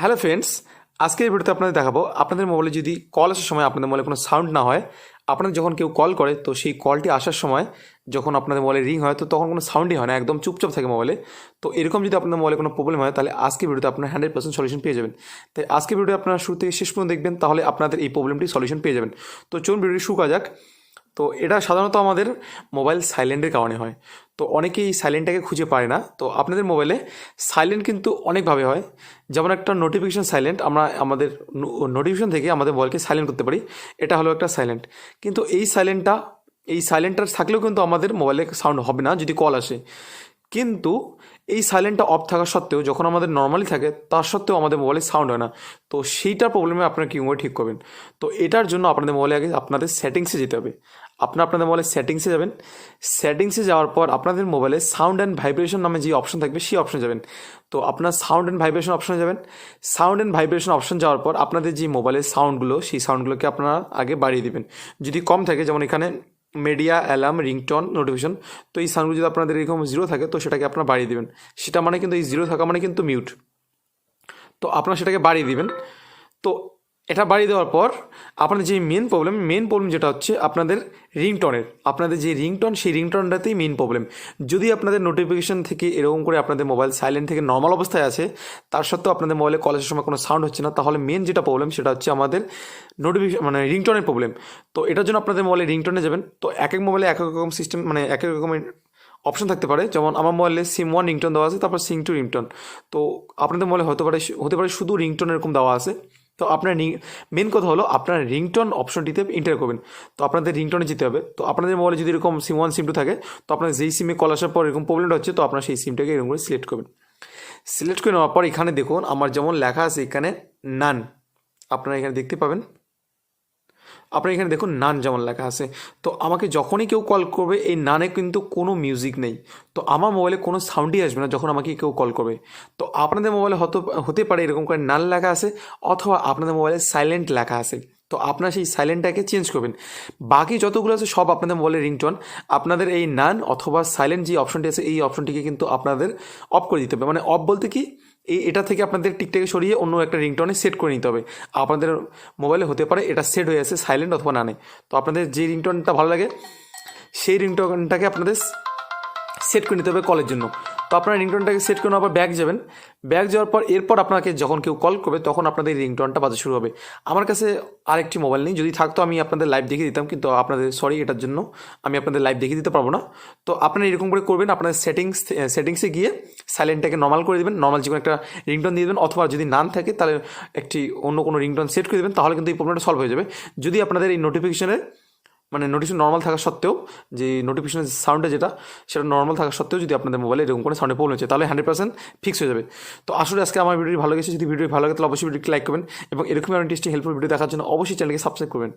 Hello friends, আজকের এই ভিডিওতে আপনাদের দেখাবো, আপনাদের মোবাইলে যদি কল আসার সময় আপনাদের মোবাইলে কোনো সাউন্ড না হয়, আপনাদের যখন কেউ কল করে, তো সেই কলটি আসার সময় যখন আপনাদের মোবাইলে রিং হয়, তো তখন কোনো সাউন্ডই হয় না, একদম চুপচাপ থাকে মোবাইলে। তো এরকম যদি আপনাদের মোবাইলে কোনো প্রবলেম হয়, তাহলে আজকে ভিডিওতে আপনার হান্ড্রেড পার্সেন্ট সলিউশন পেয়ে যাবেন। তাই আজকে ভিডিও আপনারা শুরু থেকে শেষ পর্যন্ত দেখবেন, তাহলে আপনাদের এই প্রবলেমটি সলিউশন পেয়ে যাবেন। তো চলুন ভিডিওটি শুরু করা যাক। তো এটা সাধারণত আমাদের মোবাইল সাইলেন্টের কারণে হয়। তো অনেকেই সাইলেন্টটাকে খুঁজে পায় না। তো আপনাদের মোবাইলে সাইলেন্ট কিন্তু অনেকভাবে হয়। যেমন একটা নোটিফিকেশান সাইলেন্ট আমরা আমাদের নোটিফিকেশান থেকে আমাদের মোবাইলকে সাইলেন্ট করতে পারি। এটা হলো একটা সাইলেন্ট কিন্তু এই সাইলেন্টটা এই সাইলেন্টটা থাকলেও কিন্তু আমাদের মোবাইলে সাউন্ড হবে না, যদি কল আসে। কিন্তু এই সাইলেন্টটা অফ থাকা সত্ত্বেও, যখন আমাদের নর্মালি থাকে, তার সত্ত্বেও আমাদের মোবাইলে সাউন্ড হয় না। তো সেইটার প্রবলেমে আপনারা কীভাবে ঠিক করবেন? তো এটার জন্য আপনাদের মোবাইলে আগে আপনাদের সেটিংসে যেতে হবে। আপনারা আপনাদের মোবাইলে সেটিংসে যাবেন। সেটিংসে যাওয়ার পর আপনাদের মোবাইলে সাউন্ড অ্যান্ড ভাইব্রেশন নামে যে অপশন থাকবে, সেই অপশনে যাবেন। তো আপনার সাউন্ড অ্যান্ড ভাইব্রেশন অপশনে যাবেন। সাউন্ড অ্যান্ড ভাইব্রেশন অপশন যাওয়ার পর আপনাদের যে মোবাইলের সাউন্ডগুলো সেই সাউন্ডগুলোকে আপনারা আগে বাড়িয়ে দেবেন। যদি কম থাকে, যেমন এখানে মিডিয়া অ্যালার্ম রিংটন নোটিফিকেশন তো এই সাউন্ডগুলো যদি আপনাদের এরকম জিরো থাকে, তো সেটাকে আপনারা বাড়িয়ে দিবেন। সেটা মানে কিন্তু এই জিরো থাকা মানে কিন্তু মিউট তো আপনারা সেটাকে বাড়িয়ে দিবেন। তো এটা বাড়িয়ে দেওয়ার পর আপনাদের যে মেন প্রবলেম মেন প্রবলেম যেটা হচ্ছে আপনাদের রিংটনের আপনাদের যে রিংটন সেই রিংটনটাতেই মেন প্রবলেম যদি আপনাদের নোটিফিকেশান থেকে এরকম করে আপনাদের মোবাইল সাইলেন্ট থেকে নর্মাল অবস্থায় আছে, তার সত্ত্বেও আপনাদের মোবাইলে কলেজের সময় কোনো সাউন্ড হচ্ছে না, তাহলে মেন যেটা প্রবলেম সেটা হচ্ছে আমাদের নোটিফিকেশন মানে রিংটনের প্রবলেম তো এটার জন্য আপনাদের মোবাইলে রিংটনে যাবেন। তো এক এক মোবাইলে এক এক রকম সিস্টেম মানে এক এক রকমের অপশন থাকতে পারে। যেমন আমার মোবাইলে সিম ওয়ান রিংটন দেওয়া আছে, তারপর সিম টু রিংটন তো আপনাদের মোবাইলে হতে পারে হতে পারে শুধু রিংটন এরকম দেওয়া আছে। তো আপনার মেন কথা হলো আপনার রিংটন অপশনটিতে এন্টার করবেন। তো আপনাদের রিংটনে যেতে হবে। তো আপনাদের মোবাইলে যদি এরকম সিম ওয়ান সিম টু থাকে, তো আপনার যেই সিমে কল আসার পর এরকম প্রবলেমটা হচ্ছে, তো আপনার সেই সিমটাকে এরকম করে সিলেক্ট করবেন। সিলেক্ট করে নেওয়ার পর এখানে দেখুন, আমার যেমন লেখা আছে এখানে নান আপনারা এখানে দেখতে পাবেন। আপনার এখানে দেখুন নান যেমন লেখা আছে। তো আমাকে যখনই কেউ কল করবে, এই নানে কিন্তু কোনো মিউজিক নেই। তো আমার মোবাইলে কোনো সাউন্ডই আসবে না যখন আমাকে কেউ কল করবে। তো আপনাদের মোবাইলে হতে হতে পারে এরকম করে নান লেখা আছে, অথবা আপনাদের মোবাইলে সাইলেন্ট লেখা আছে। তো আপনারা সেই সাইলেন্টটাকে চেঞ্জ করবেন। বাকি যতগুলো আছে, সব আপনাদের মোবাইলের রিংটোন আপনাদের এই নান অথবা সাইলেন্ট যে অপশনটি আছে, এই অপশনটিকে কিন্তু আপনাদের অফ করে দিতে হবে। মানে অফ বলতে কি? এই এটা থেকে আপনাদের টিকটাকে সরিয়ে অন্য একটা রিংটনে সেট করে নিতে হবে। আপনাদের মোবাইলে হতে পারে, এটা সেট হয়ে আছে সাইলেন্ট অথবা নানে তো আপনাদের যে রিংটনটা ভালো লাগে, সেই রিংটনটাকে আপনাদের সেট করে নিতে হবে কলের জন্য। তো আপনারা রিংটনটাকে সেট করে আবার ব্যাগ যাবেন। ব্যাগ যাওয়ার পর এরপর আপনাকে যখন কেউ কল করবে, তখন আপনাদের রিংটনটা বাজে শুরু হবে। আমার কাছে আরেকটি মোবাইল নেই, যদি থাকতো আমি আপনাদের লাইভ দেখিয়ে দিতাম, কিন্তু আপনাদের সরি এটার জন্য আমি আপনাদের লাইভ দেখিয়ে দিতে পারব না। তো আপনারা এরকম করে করবেন, আপনাদের সেটিংস সেটিংসে গিয়ে সাইলেন্টটাকে নর্মাল করে দেবেন নর্মাল যে কোনো একটা রিংটন দিয়ে দেবেন, অথবা যদি নান থাকে, তাহলে একটি অন্য কোনো রিংটন সেট করে দেবেন, তাহলে কিন্তু এই প্রবলেমটা সলভ হয়ে যাবে। যদি আপনাদের এই নোটিফিকেশনের মানে নোটিফিকেশন নর্মাল থাকা সত্ত্বেও, যে নোটিফিকেশনের সাউন্ডে যেটা, সেটা নর্মাল থাকা সত্ত্বেও যদি আপনাদের মোবাইলে এরকম কোনো সাউন্ডে প্রবলেম হচ্ছে, তাহলে হান্ড্রেড পার্সেন্ট ফিক্স হয়ে যাবে। তো আসলে আজকে আমার ভিডিওটি ভালো গেছে যদি ভিডিও ভালো লাগে তাহলে অবশ্যই ভিডিওটি লাইক করবেন এবং এরকমই ইন্টারেস্টিং হেল্পফুল ভিডিও দেখার জন্য অবশ্যই চ্যানেলকে সাবস্ক্রাইব করবেন।